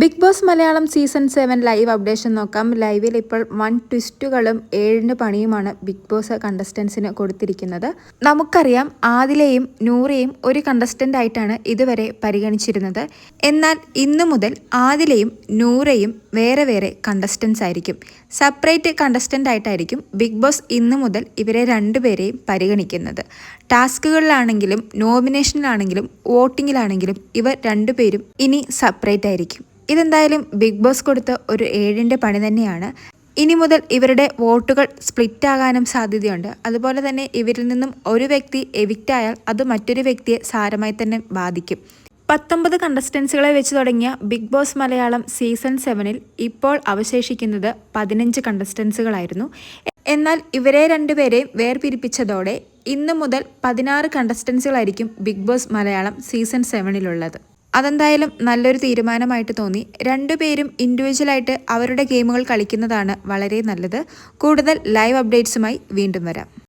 Big boss Malayalam season seven live updation നോക്കാം. ലൈവിൽ ഇപ്പോൾ വൺ ട്വിസ്റ്റുകളും ഏഴിന് പണിയുമാണ് ബിഗ് ബോസ് കണ്ടസ്റ്റൻസിന് കൊടുത്തിരിക്കുന്നത്. നമുക്കറിയാം ആദിലയും നൂറയും ഒരു കണ്ടസ്റ്റന്റ് ആയിട്ടാണ് ഇതുവരെ പരിഗണിച്ചിരുന്നത്. എന്നാൽ ഇന്നു മുതൽ ആദിലയും നൂറയും വേറെ വേറെ കണ്ടസ്റ്റൻസ് ആയിരിക്കും. സെപ്പറേറ്റ് കണ്ടസ്റ്റന്റ് ആയിട്ടായിരിക്കും ബിഗ് ബോസ് ഇന്നു മുതൽ ഇവരെ രണ്ടുപേരെയും പരിഗണിക്കുന്നത്. ടാസ്കുകളിലാണെങ്കിലും നോമിനേഷനിലാണെങ്കിലും വോട്ടിങ്ങിലാണെങ്കിലും ഇവർ രണ്ടുപേരും ഇനി സെപ്പറേറ്റ് ആയിരിക്കും. ഇതെന്തായാലും ബിഗ് ബോസ് കൊടുത്ത ഒരു ഏഴിന്റെ പണി തന്നെയാണ്. ഇനി മുതൽ ഇവരുടെ വോട്ടുകൾ സ്പ്ലിറ്റ് ആകാനും സാധ്യതയുണ്ട്. അതുപോലെ തന്നെ ഇവരിൽ നിന്നും ഒരു വ്യക്തി എവിക്റ്റ് ആയാൽ അത് മറ്റൊരു വ്യക്തിയെ സാരമായി തന്നെ ബാധിക്കും. പത്തൊമ്പത് കണ്ടസ്റ്റൻസുകളെ വെച്ച് തുടങ്ങിയ ബിഗ് ബോസ് മലയാളം സീസൺ സെവനിൽ ഇപ്പോൾ അവശേഷിക്കുന്നത് പതിനഞ്ച് കണ്ടസ്റ്റൻസുകളായിരുന്നു എന്നാൽ ഇവരെ രണ്ടുപേരെയും വേർപിരിപ്പിച്ചതോടെ ഇന്നു മുതൽ പതിനാറ് കണ്ടസ്റ്റൻസുകളായിരിക്കും ബിഗ് ബോസ് മലയാളം സീസൺ സെവനിലുള്ളത് അതെന്തായാലും നല്ലൊരു തീരുമാനമായിട്ട് തോന്നി. രണ്ടുപേരും ഇൻഡിവിജ്വലായിട്ട് അവരുടെ ഗെയിമുകൾ കളിക്കുന്നതാണ് വളരെ നല്ലത്. കൂടുതൽ ലൈവ് അപ്ഡേറ്റ്സുമായി വീണ്ടും വരാം.